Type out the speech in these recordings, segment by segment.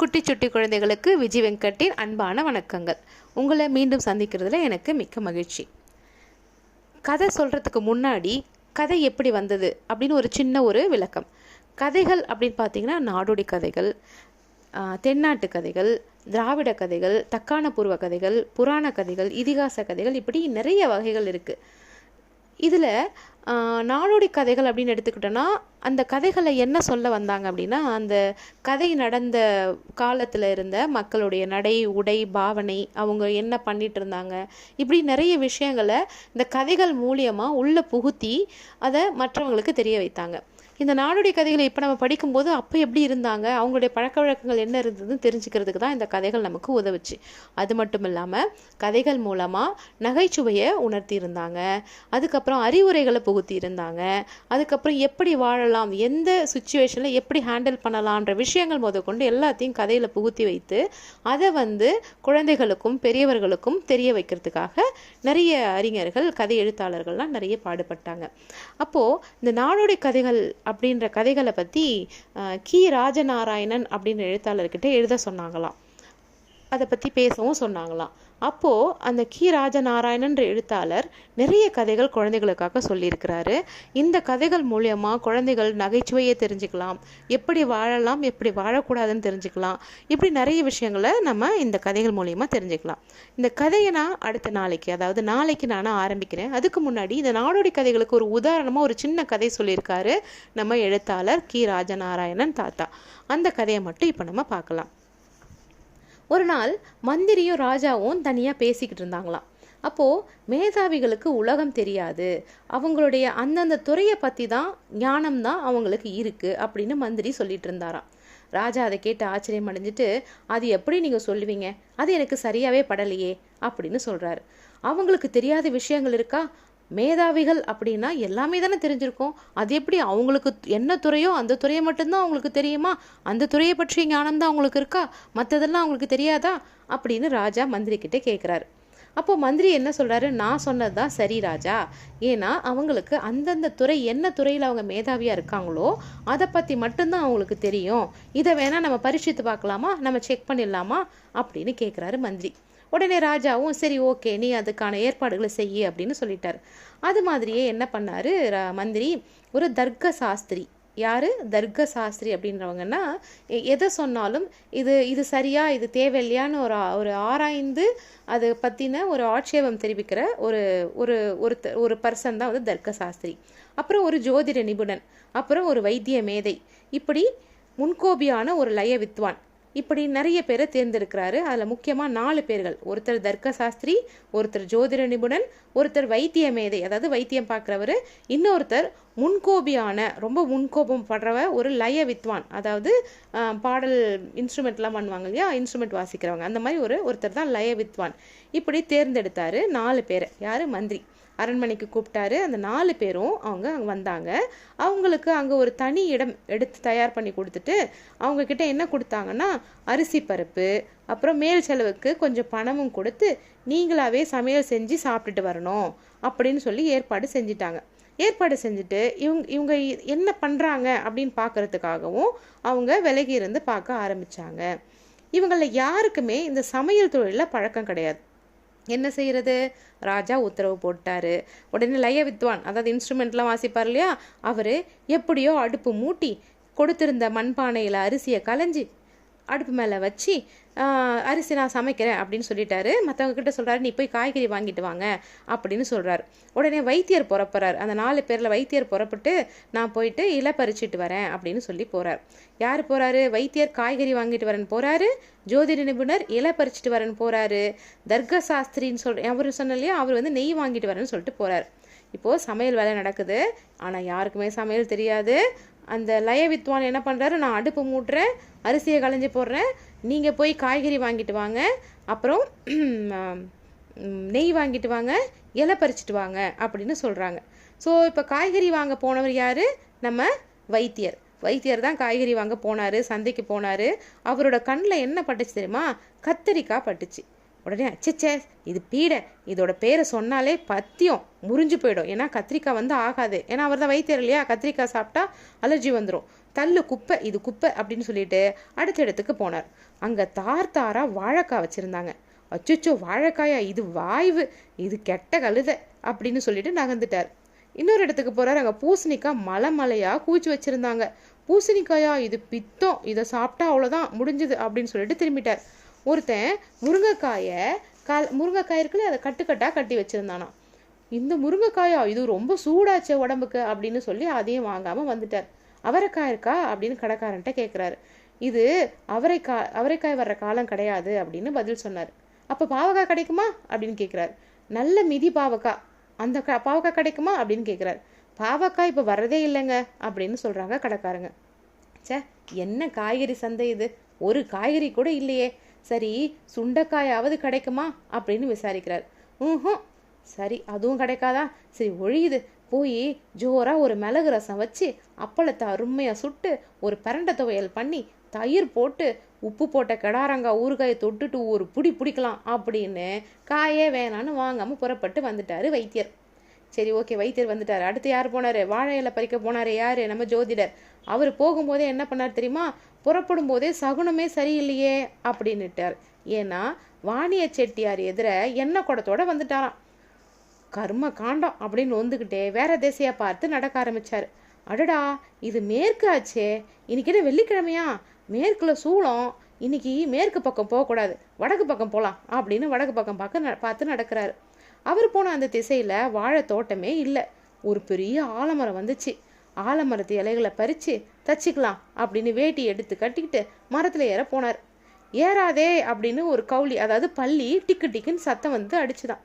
குட்டி சுட்டி குழந்தைகளுக்கு விஜய் வெங்கட்டின் அன்பான வணக்கங்கள். உங்களை மீண்டும் சந்திக்கிறதுல எனக்கு மிக்க மகிழ்ச்சி. கதை சொல்கிறதுக்கு முன்னாடி கதை எப்படி வந்தது அப்படின்னு ஒரு சின்ன ஒரு விளக்கம். கதைகள் அப்படின்னு பார்த்தீங்கன்னா நாடோடி கதைகள் தென்னாட்டு கதைகள் திராவிட கதைகள் தக்கான பூர்வ கதைகள் புராண கதைகள் இதிகாச கதைகள் இப்படி நிறைய வகைகள் இருக்குது இதில் நாடோடி கதைகள் அப்படின்னு எடுத்துக்கிட்டோன்னா அந்த கதைகளை என்ன சொல்ல வந்தாங்க அப்படின்னா அந்த கதை நடந்த காலத்தில் இருந்த மக்களுடைய நடை உடை பாவனை அவங்க என்ன பண்ணிட்டு இருந்தாங்க இப்படி நிறைய விஷயங்களை இந்த கதைகள் மூலியமாக உள்ளே புகுத்தி அதை மற்றவங்களுக்கு தெரிய வைத்தாங்க. இந்த நாடோடி கதைகளை இப்போ நம்ம படிக்கும்போது அப்போ எப்படி இருந்தாங்க அவங்களுடைய பழக்க வழக்கங்கள் என்ன இருந்ததுன்னு தெரிஞ்சுக்கிறதுக்கு தான் இந்த கதைகள் நமக்கு உதவுச்சு. அது மட்டும் இல்லாமல் கதைகள் மூலமாக நகைச்சுவையை உணர்த்தி இருந்தாங்க அதுக்கப்புறம் அறிவுரைகளை புகுத்தி இருந்தாங்க அதுக்கப்புறம் எப்படி வாழலாம் எந்த சுச்சுவேஷனில் எப்படி ஹேண்டில் பண்ணலான்ற விஷயங்கள் முதற்கொண்டு எல்லாத்தையும் கதையில் புகுத்தி வைத்து அதை வந்து குழந்தைகளுக்கும் பெரியவர்களுக்கும் தெரிய வைக்கிறதுக்காக நிறைய அறிஞர்கள் கதை எழுத்தாளர்கள்லாம் நிறைய பாடுபட்டாங்க. அப்போது இந்த நாடோடி கதைகள் அப்படின்ற கதைகளை பற்றி கி. ராஜநாராயணன் அப்படின்ற எழுத்தாளர்கிட்ட எழுத சொன்னாங்களாம். அதை பற்றி பேசவும் சொன்னாங்களாம். அப்போது அந்த கி. ராஜநாராயணன்ற எழுத்தாளர் நிறைய கதைகள் குழந்தைகளுக்காக சொல்லியிருக்கிறாரு. இந்த கதைகள் மூலியமாக குழந்தைகள் நகைச்சுவையை தெரிஞ்சுக்கலாம். எப்படி வாழலாம் எப்படி வாழக்கூடாதுன்னு தெரிஞ்சுக்கலாம். இப்படி நிறைய விஷயங்களை நம்ம இந்த கதைகள் மூலியமாக தெரிஞ்சுக்கலாம். இந்த கதையை நான் அடுத்த நாளைக்கு அதாவது நாளைக்கு நான் ஆரம்பிக்கிறேன். அதுக்கு முன்னாடி இந்த நாடோடி கதைகளுக்கு ஒரு உதாரணமாக ஒரு சின்ன கதை சொல்லியிருக்காரு நம்ம எழுத்தாளர் கி. ராஜநாராயணன் தாத்தா. அந்த கதையை மட்டும் இப்போ நம்ம பார்க்கலாம். ஒரு நாள் மந்திரியும் ராஜாவும் தனியாக பேசிக்கிட்டு இருந்தாங்களாம். அப்போது மேதாவிகளுக்கு உலகம் தெரியாது. அவங்களுடைய அந்தந்த துறையை பற்றி தான் ஞானம் தான் அவங்களுக்கு இருக்குது அப்படின்னு மந்திரி சொல்லிட்டு இருந்தாராம். ராஜா அதை கேட்டு ஆச்சரியம் அடைஞ்சிட்டு அது எப்படி நீங்கள் சொல்லுவீங்க? அது எனக்கு சரியாகவே படலையே அப்படின்னு சொல்கிறாரு அவங்களுக்கு தெரியாத விஷயங்கள் இருக்கா? மேதாவிகள் அப்படின்னா எல்லாமே தானே தெரிஞ்சிருக்கும். அது எப்படி அவங்களுக்கு என்ன துறையோ அந்த துறையை மட்டும்தான் அவங்களுக்கு தெரியுமா? அந்த துறையை பற்றிய ஞானம் தான் அவங்களுக்கு இருக்கா? மற்றதெல்லாம் அவங்களுக்கு தெரியாதா? அப்படின்னு ராஜா மந்திரி கிட்டே கேட்குறாரு அப்போ மந்திரி என்ன சொல்கிறாரு நான் சொன்னது தான் சரி ராஜா. ஏன்னா அவங்களுக்கு அந்தந்த துறை என்ன துறையில் அவங்க மேதாவியாக இருக்காங்களோ அதை பற்றி மட்டும்தான் அவங்களுக்கு தெரியும். இதை வேணால் நம்ம பரிட்சித்து பார்க்கலாமா? நம்ம செக் பண்ணிடலாமா? அப்படின்னு கேட்குறாரு மந்திரி. உடனே ராஜாவும் சரி ஓகே நீ அதுக்கான ஏற்பாடுகளை செய்ய அப்படின்னு சொல்லிட்டார். அது மாதிரியே என்ன பண்ணாரு மந்திரி ஒரு தர்க்க சாஸ்திரி யார்? தர்க்க சாஸ்திரி அப்படின்றவங்கன்னா எ- எதை சொன்னாலும் இது இது சரியா இது தேவையில்லையான்னு ஒரு ஒரு ஆராய்ந்து அது பற்றின ஒரு ஆட்சேபம் தெரிவிக்கிற ஒரு ஒரு ஒருத்த ஒரு பர்சன் தான் வந்து தர்க்க சாஸ்திரி அப்புறம் ஒரு ஜோதிட நிபுணன் அப்புறம் ஒரு வைத்திய மேதை. இப்படி முன்கோபியான ஒரு லய வித்வான் இப்படி நிறைய பேரை தேர்ந்தெடுக்கிறாரு. அதில் முக்கியமாக நாலு பேர்கள். ஒருத்தர் தர்க்க சாஸ்திரி ஒருத்தர் ஜோதிட நிபுணன் ஒருத்தர் வைத்திய மேதை அதாவது வைத்தியம் பார்க்குறவர் இன்னொருத்தர் முன்கோபியான ரொம்ப முன்கோபம் படுறவ ஒரு லய வித்வான் அதாவது பாடல் இன்ஸ்ட்ருமெண்ட்லாம் பண்ணுவாங்க இல்லையா? இன்ஸ்ட்ருமெண்ட் வாசிக்கிறவங்க. அந்த மாதிரி ஒரு ஒருத்தர் தான் லய வித்வான் இப்படி தேர்ந்தெடுத்தார் நாலு பேரை. யார்? மந்திரி. அரண்மனைக்கு கூப்பிட்டாரு. அந்த நாலு பேரும் அவங்க அங்கே வந்தாங்க. அவங்களுக்கு அங்கே ஒரு தனி இடம் எடுத்து தயார் பண்ணி கொடுத்துட்டு அவங்கக்கிட்ட என்ன கொடுத்தாங்கன்னா அரிசி பருப்பு அப்புறம் மேல் செலவுக்கு கொஞ்சம் பணமும் கொடுத்து நீங்களாவே சமையல் செஞ்சு சாப்பிட்டுட்டு வரணும் அப்படின்னு சொல்லி ஏற்பாடு செஞ்சிட்டாங்க. ஏற்பாடு செஞ்சுட்டு இவங்க இவங்க என்ன பண்ணுறாங்க அப்படின்னு பார்க்கறதுக்காகவும் அவங்க விலகி இருந்து பார்க்க ஆரம்பித்தாங்க இவங்கள யாருக்குமே இந்த சமையல் தொழிலில் பழக்கம் கிடையாது. என்ன செய்கிறது ராஜா உத்தரவு போட்டார். உடனே லய வித்வான் அதாவது இன்ஸ்ட்ருமெண்ட்லாம் வாசிப்பார் இல்லையா? அவர் எப்படியோ அடுப்பு மூட்டி கொடுத்திருந்த மண்பானையில் அரிசியை களைஞ்சி அடுப்பு மேலே வச்சு அரிசி நான் சமைக்கிறேன் அப்படின்னு சொல்லிட்டாரு. மற்றவங்க கிட்ட சொல்கிறாரு நீ போய் காய்கறி வாங்கிட்டு வாங்க அப்படின்னு சொல்கிறாரு உடனே வைத்தியர் புறப்படுறார். அந்த நாலு பேரில் வைத்தியர் புறப்பட்டு நான் போயிட்டு இலை பறிச்சிட்டு வரேன் அப்படின்னு சொல்லி போகிறார் யார் போகிறாரு வைத்தியர் காய்கறி வாங்கிட்டு வரேன்னு போகிறாரு ஜோதிட நிபுணர் இலை பறிச்சிட்டு வரேன்னு போகிறாரு தர்கா சாஸ்திரின்னு சொல் அவர் சொன்ன அவர் வந்து நெய் வாங்கிட்டு வரேன்னு சொல்லிட்டு போகிறார் இப்போது சமையல் வேலை நடக்குது. ஆனால் யாருக்குமே சமையல் தெரியாது. அந்த லய வித்வான் என்ன பண்ணுறாரு நான் அடுப்பு மூட்டுறேன் அரிசியை களைஞ்சி போடுறேன். நீங்கள் போய் காய்கறி வாங்கிட்டு வாங்க. அப்புறம் நெய் வாங்கிட்டு வாங்க இலை பறிச்சிட்டு வாங்க அப்படின்னு சொல்கிறாங்க ஸோ இப்போ காய்கறி வாங்க போனவர் யார்? நம்ம வைத்தியர். வைத்தியர் தான் காய்கறி வாங்க போனார் சந்தைக்கு போனார். அவரோட கண்ணில் என்ன பட்டுச்சு தெரியுமா? கத்தரிக்காய் பட்டுச்சு. உடனே அச்சச்சே இது பீடை. இதோட பேரை சொன்னாலே பத்தியம் முறிஞ்சு போயிடும். ஏன்னா கத்திரிக்காய் வந்து ஆகாது. ஏன்னா அவர் தான் வைத்தியர் இல்லையா? கத்திரிக்காய் சாப்பிட்டா அலர்ஜி வந்துடும் தள்ளு குப்பை இது குப்பை அப்படின்னு சொல்லிட்டு அடுத்த இடத்துக்கு போனார். அங்கே தார் தாரா வாழைக்காய் வச்சுருந்தாங்க. அச்சோ வாழைக்காயா இது வாய்வு இது கெட்ட கழுதை அப்படின்னு சொல்லிட்டு நகர்ந்துட்டார். இன்னொரு இடத்துக்கு போகிறார் அங்கே பூசணிக்காய் மலை மலையாக கூச்சி வச்சுருந்தாங்க. பூசணிக்காயா இது பித்தம் இதை சாப்பிட்டா அவ்வளோதான் முடிஞ்சுது அப்படின்னு சொல்லிட்டு திரும்பிட்டார். ஒருத்தன் முருங்கைக்காயை கால் முருங்கைக்காய் இருக்குல்ல அதை கட்டுக்கட்டாக கட்டி வச்சுருந்தானா இந்த முருங்கைக்காயா இது ரொம்ப சூடாச்சே உடம்புக்கு அப்படின்னு சொல்லி அதையும் வாங்காமல் வந்துட்டார். அவரைக்காய் இருக்கா அப்படின்னு கடைக்காரன்ட்ட கேட்குறாரு இது அவரைக்காய் அவரைக்காய் வர்ற காலம் கிடையாது அப்படின்னு பதில் சொன்னார். அப்போ பாவக்காய் கிடைக்குமா அப்படின்னு கேட்குறாரு நல்ல மிதி பாவக்காய். அந்த க பாவக்காய் கிடைக்குமா அப்படின்னு கேட்குறாரு பாவக்காய் இப்போ வர்றதே இல்லைங்க அப்படின்னு சொல்கிறாங்க கடைக்காரங்க. ச்சே என்ன காய்கறி சந்தை இது? ஒரு காய்கறி கூட இல்லையே. சரி சுண்டைக்காயாவது கிடைக்குமா? அப்படின்னு விசாரிக்கிறார். ம் சரி அதுவும் கிடைக்காதா? சரி ஒழியுது. போய் ஜோரா ஒரு மிளகு ரசம் வச்சு அப்பளத்தை அருமையாக சுட்டு ஒரு பிரண்டை துவையல் பண்ணி தயிர் போட்டு உப்பு போட்ட கடாரங்கா ஊறுகாயை தொட்டுட்டு ஒரு புடி பிடிக்கலாம் அப்படின்னு காயே வேணான்னு வாங்காமல் புறப்பட்டு வந்துட்டாரு வைத்தியர். சரி ஓகே வைத்தியர் வந்துட்டார். அடுத்து யார் போனார்? வாழை பறிக்க போனார் யார்? நம்ம ஜோதிடர். அவர் போகும்போதே என்ன பண்ணார் தெரியுமா? புறப்படும் போதே சகுனமே சரியில்லையே அப்படின்னுட்டார். ஏன்னா வாணிய செட்டியார் எதிர எண்ணெய் குடத்தோட வந்துட்டாராம். கர்ம காண்டம் அப்படின்னு வந்துக்கிட்டே வேற திசையா பார்த்து நடக்க ஆரம்பிச்சார். அடடா இது மேற்கு ஆச்சே. இன்னைக்கு என்ன வெள்ளிக்கிழமையா? மேற்குல சூளம். இன்னைக்கு மேற்கு பக்கம் போகக்கூடாது. வடக்கு பக்கம் போகலாம் அப்படின்னு வடக்கு பக்கம் பார்க்க பார்த்து நடக்கிறாரு. அவர் போன அந்த திசையில வாழை தோட்டமே இல்லை. ஒரு பெரிய ஆலமரம் வந்துச்சு. ஆலமரத்து இலைகளை பறிச்சு தச்சுக்கலாம் அப்படின்னு வேட்டி எடுத்து கட்டிக்கிட்டு மரத்துல ஏற போனார். ஏறாதே அப்படின்னு ஒரு கவுளி அதாவது பள்ளி டிக்கு டிக்குன்னு சத்தம் வந்து அடிச்சுதான்.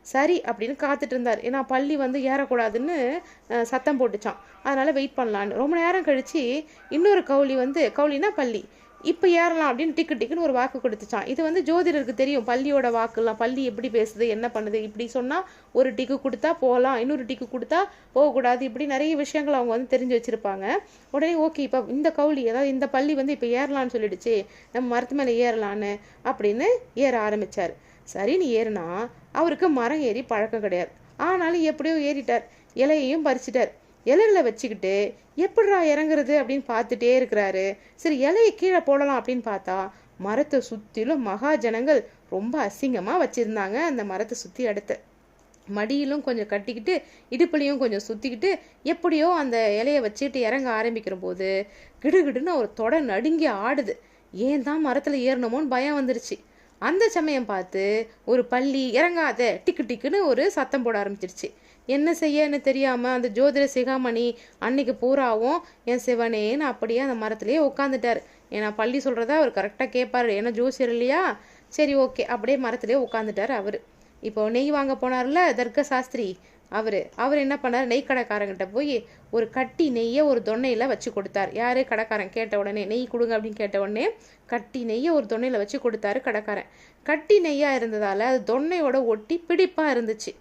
சரி அப்படின்னு காத்துட்டு இருந்தார். ஏன்னா பள்ளி வந்து ஏறக்கூடாதுன்னு சத்தம் போட்டுச்சான் அதனால வெயிட் பண்ணலான்னு. ரொம்ப நேரம் கழிச்சு இன்னொரு கவுளி வந்து கவுளினா பள்ளி. இப்போ ஏறலாம் அப்படின்னு டிக்கு டிக்குன்னு ஒரு வாக்கு கொடுத்துச்சான் இது வந்து ஜோதிடருக்கு தெரியும். பள்ளியோட வாக்குலாம் பள்ளி எப்படி பேசுது என்ன பண்ணுது இப்படி சொன்னால் ஒரு டிக்கு கொடுத்தா போகலாம் இன்னொரு டிக்கு கொடுத்தா போகக்கூடாது இப்படி நிறைய விஷயங்கள் அவங்க வந்து தெரிஞ்சு வச்சுருப்பாங்க. உடனே ஓகே இப்போ இந்த கவுளி அதாவது இந்த பள்ளி வந்து இப்போ ஏறலாம்னு சொல்லிடுச்சு. நம்ம மரத்து மேலே ஏறலான்னு அப்படின்னு ஏற ஆரம்பிச்சார். சரின்னு ஏறுனா அவருக்கு மரம் ஏறி பழக்கம் கிடையாது. ஆனாலும் எப்படியோ ஏறிட்டார். இலையையும் பறிச்சிட்டார். இலைகளை வச்சுக்கிட்டு எப்படிரா இறங்குறது அப்படின்னு பார்த்துட்டே இருக்கிறாரு. சரி இலையை கீழே போடலாம் அப்படின்னு பார்த்தா மரத்தை சுற்றிலும் மகாஜனங்கள் ரொம்ப அசிங்கமாக வச்சுருந்தாங்க அந்த மரத்தை சுற்றி அடுத்து. மடியிலும் கொஞ்சம் கட்டிக்கிட்டு இடுப்புலையும் கொஞ்சம் சுற்றிக்கிட்டு எப்படியோ அந்த இலையை வச்சுக்கிட்டு இறங்க ஆரம்பிக்கிற போது கிடுகிடுன்னு ஒரு தொட நடுங்கி ஆடுது. ஏன் தான் மரத்தில் ஏறணுமோன்னு பயம் வந்துருச்சு. அந்த சமயம் பார்த்து ஒரு பள்ளி இறங்காத டிக்கு டிக்குன்னு ஒரு சத்தம் போட ஆரம்பிச்சிருச்சு. என்ன செய்யன்னு தெரியாமல் அந்த ஜோதிட சிகாமணி அன்னைக்கு பூராவும் என் சிவனேன்னு அப்படியே அந்த மரத்துலேயே உட்காந்துட்டார் ஏன்னா பள்ளி சொல்கிறத அவர் கரெக்டாக கேட்பார் ஏன்னா ஜோசியர் இல்லையா? சரி ஓகே அப்படியே மரத்துலேயே உட்காந்துட்டார் அவர். இப்போ நெய் வாங்க போனார்ல தர்க்க சாஸ்திரி அவர். அவர் என்ன பண்ணார்? நெய் கடைக்காரங்கிட்ட போய் ஒரு கட்டி நெய்யை ஒரு தொன்னையில் வச்சு கொடுத்தார். யார்? கடைக்காரன். கேட்ட உடனே நெய் கொடுங்க அப்படின்னு கேட்ட உடனே கட்டி நெய்யை ஒரு தொன்னையில் வச்சு கொடுத்தாரு கடைக்காரன். கட்டி நெய்யாக இருந்ததால் அது தொன்னையோட ஒட்டி பிடிப்பாக இருந்துச்சு.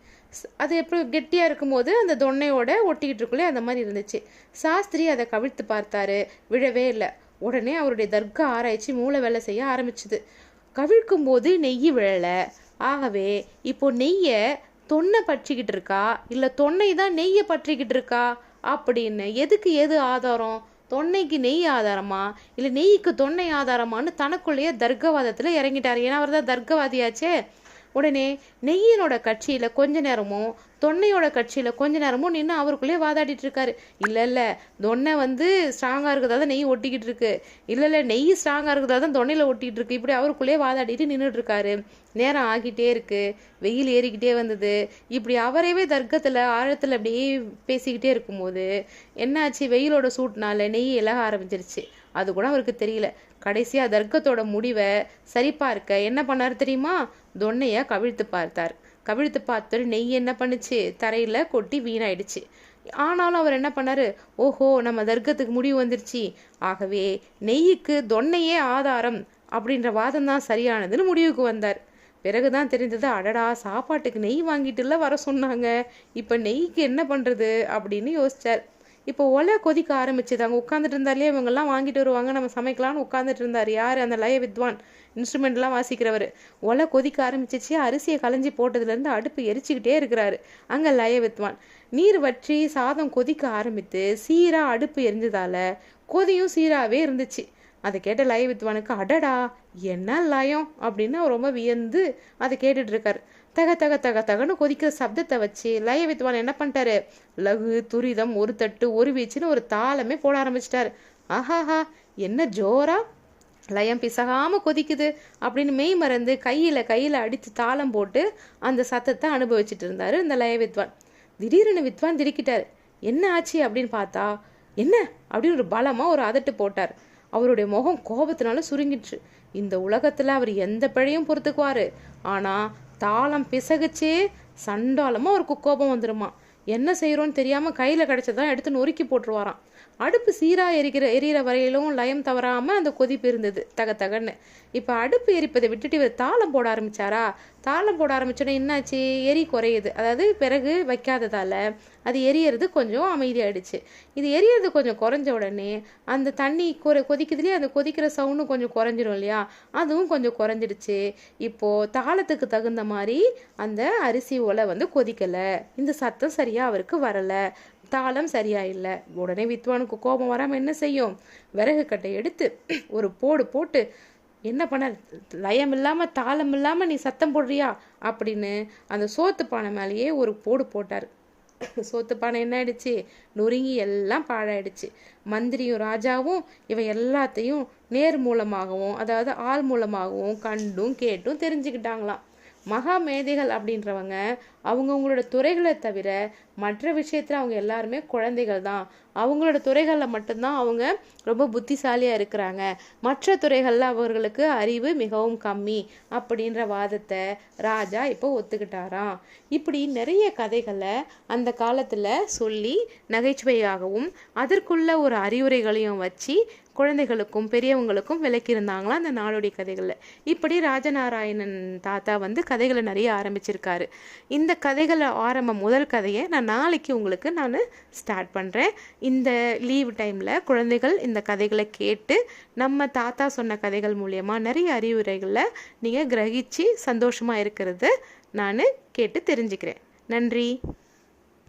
அது எப்படி கெட்டியாக இருக்கும்போது அந்த தொன்னையோட ஒட்டிக்கிட்டு இருக்குள்ளே அந்த மாதிரி இருந்துச்சு. சாஸ்திரி அதை கவிழ்த்து பார்த்தாரு. விழவே இல்லை. உடனே அவருடைய தர்கா ஆராய்ச்சி மூளை வேலை செய்ய ஆரம்பிச்சுது. கவிழ்க்கும் போது நெய் விழலை. ஆகவே இப்போ நெய்யை தொன்னை பற்றிக்கிட்டு இருக்கா இல்லை தொன்னை தான் நெய்யை பற்றிக்கிட்டு இருக்கா அப்படின்னு எதுக்கு எது ஆதாரம்? தொன்னைக்கு நெய் ஆதாரமா? இல்லை நெய்க்கு தொன்னை ஆதாரமான்னு தனக்குள்ளேயே தர்க்கவாதத்தில் இறங்கிட்டார். ஏன்னா அவர் தான் தர்க்கவாதியாச்சே. உடனே நெய்யனோட கட்சியில் கொஞ்ச நேரமும் தொன்னையோட கட்சியில் கொஞ்ச நேரமும் நின்று அவருக்குள்ளே வாதாடிட்டு இருக்காரு. இல்லை இல்லை தொன்னை வந்து ஸ்ட்ராங்காக இருக்கிறதா தான் நெய் ஒட்டிக்கிட்டு இருக்கு. இல்லை இல்லை நெய் ஸ்ட்ராங்காக இருக்கிறதா தான் தொன்னையில் ஒட்டிக்கிட்டு இருக்கு. இப்படி அவருக்குள்ளே வாதாடிட்டு நின்றுட்டு இருக்காரு. நேரம் ஆகிட்டே இருக்கு. வெயில் ஏறிக்கிட்டே வந்தது. இப்படி அவரவே தர்க்கத்தில் ஆழத்தில் அப்படியே பேசிக்கிட்டே இருக்கும்போது என்னாச்சு? வெயிலோட சூட்னால நெய் இலக ஆரம்பிச்சிருச்சு. அது கூட அவருக்கு தெரியல. கடைசியாக தர்க்கத்தோட முடிவை சரிபார்க்க என்ன பண்ணார் தெரியுமா? தொன்னையை கவிழ்த்து பார்த்தார். கவிழ்த்து பார்த்துட்டு நெய் என்ன பண்ணுச்சு? தரையில் கொட்டி வீணாயிடுச்சு. ஆனாலும் அவர் என்ன பண்ணாரு? ஓஹோ நம்ம தர்க்கத்துக்கு முடிவு வந்துருச்சு. ஆகவே நெய்யுக்கு தொன்னையே ஆதாரம் அப்படின்ற வாதம் தான் சரியானதுன்னு முடிவுக்கு வந்தார். பிறகுதான் தெரிந்தது அடடா சாப்பாட்டுக்கு நெய் வாங்கிட்டுல வர சொன்னாங்க. இப்போ நெய்க்கு என்ன பண்ணுறது அப்படின்னு யோசிச்சார். இப்போ ஒலை கொதிக்க ஆரம்பிச்சது. அங்கே உட்காந்துட்டு இருந்தாலே இவங்கெல்லாம் வாங்கிட்டு வருவாங்க. நம்ம சமைக்கலாம்னு உட்காந்துட்டு இருந்தார். யார்? அந்த லய வித்வான். இன்ஸ்ட்ருமெண்ட்லாம் வாசிக்கிறவர். ஒலை கொதிக்க ஆரம்பிச்சிச்சு. அரிசியை களைஞ்சி போட்டதுலேருந்து அடுப்பு எரிச்சுக்கிட்டே இருக்கிறாரு. அங்கே லய வித்வான். நீர் வற்றி சாதம் கொதிக்க ஆரம்பித்து சீராக அடுப்பு எரிஞ்சதால கொதியும் சீராகவே இருந்துச்சு. அதை கேட்ட லய வித்வானுக்கு அடடா என்ன லயம்? அப்படின்னு அவர் ரொம்ப வியந்து அதை கேட்டுட்டு இருக்காரு. தக தக தக தகன்னு கொதிக்கிற சப்தத்தை வச்சு லய வித்வான் என்ன பண்ணிட்டாரு? லகு துரிதம் ஒரு தட்டு ஒரு வீச்சுன்னு ஒரு தாளமே போட ஆரம்பிச்சிட்டாரு. ஆஹாஹா என்ன ஜோரா? லயம் பிசகாம கொதிக்குது அப்படின்னு மெய் மறந்து கையில கையில அடித்து தாளம் போட்டு அந்த சத்தத்தை அனுபவிச்சுட்டு இருந்தாரு இந்த லய வித்வான். திடீர்னு வித்வான் திடுக்கிட்டார். என்ன ஆச்சு அப்படின்னு பார்த்தா என்ன? அப்படின்னு ஒரு பலமா ஒரு அதட்டு போட்டார். அவருடைய முகம் கோபத்தினால சுருங்கிடுச்சு. இந்த உலகத்துல அவர் எந்த பிழையும் பொறுத்துக்குவாரு. ஆனா தாளம் பிசகுச்சே சண்டாலமாக அவருக்கு கோபம் வந்துருமா. என்ன செய்யறோம்னு தெரியாம கையில கிடைச்சதான் எடுத்து நொறுக்கி போட்டுருவாராம். அடுப்பு சீராக எரிக்கிற எரியிற வரையிலும் லயம் தவறாமல் அந்த கொதிப்பு இருந்தது தக தகன்னு. இப்போ அடுப்பு எரிப்பதை விட்டுட்டு இவர் தாளம் போட ஆரம்பிச்சாரா? தாளம் போட ஆரம்பிச்சோன்னே என்னாச்சு? எரி குறையுது. அதாவது பிறகு வைக்காததால் அது எரியறது கொஞ்சம் அமைதியாயிடுச்சு. இது எரியறது கொஞ்சம் குறைஞ்ச உடனே அந்த தண்ணி குறை கொதிக்குதுலேயே அந்த கொதிக்கிற சவுண்டும் கொஞ்சம் குறைஞ்சிரும் இல்லையா? அதுவும் கொஞ்சம் குறைஞ்சிடுச்சு. இப்போது தாளத்துக்கு தகுந்த மாதிரி அந்த அரிசி ஒலை வந்து கொதிக்கலை. இந்த சத்தம் சரியாக அவருக்கு வரலை. தாளம் சரியா இல்லை உடனே வித்வானுக்கு கோபம் வராமல் என்ன செய்யும்? விறகு கட்டை எடுத்து ஒரு போடு போட்டு என்ன பண்ண லயம் இல்லாமல் தாளம் இல்லாமல் நீ சத்தம் போடுறியா? அப்படின்னு அந்த சோத்து பானை மேலேயே ஒரு போடு போட்டார். சோத்து பானை என்ன ஆயிடுச்சு? நொறுங்கி எல்லாம் பாழாயிடுச்சு. மந்திரியும் ராஜாவும் இவன் எல்லாத்தையும் நேர் மூலமாகவும் அதாவது ஆள் மூலமாகவும் கண்டும் கேட்டும் தெரிஞ்சுக்கிட்டாங்களாம். மகா மேதைகள் அப்படின்றவங்க அவங்கவுங்களோட துறைகளை தவிர மற்ற விஷயத்தில் அவங்க எல்லாருமே குழந்தைகள் தான். அவங்களோட துறைகளில் மட்டும்தான் அவங்க ரொம்ப புத்திசாலியாக இருக்கிறாங்க. மற்ற துறைகளில் அவர்களுக்கு அறிவு மிகவும் கம்மி அப்படின்ற வாதத்தை ராஜா இப்போ ஒத்துக்கிட்டாராம். இப்படி நிறைய கதைகளை அந்த காலத்தில் சொல்லி நகைச்சுவையாகவும் அதற்குள்ள ஒரு அறிவுரைகளையும் வச்சு குழந்தைகளுக்கும் பெரியவங்களுக்கும் விளக்கியிருந்தாங்களாம் அந்த நாடோடி கதைகளில். இப்படி ராஜநாராயணன் தாத்தா வந்து கதைகளை நிறைய ஆரம்பிச்சிருக்காரு. இந்த கதைகளை ஆரம்பம் முதல் கதையை நான் நாளைக்கு உங்களுக்கு நான் ஸ்டார்ட் பண்ணுறேன் இந்த லீவ் டைமில் குழந்தைகள் இந்த கதைகளை கேட்டு நம்ம தாத்தா சொன்ன கதைகள் மூலயமா நிறைய அறிவுரைகளை நீங்கள் கிரகிச்சு சந்தோஷமாக இருக்கிறத நான் கேட்டு தெரிஞ்சுக்கிறேன். நன்றி.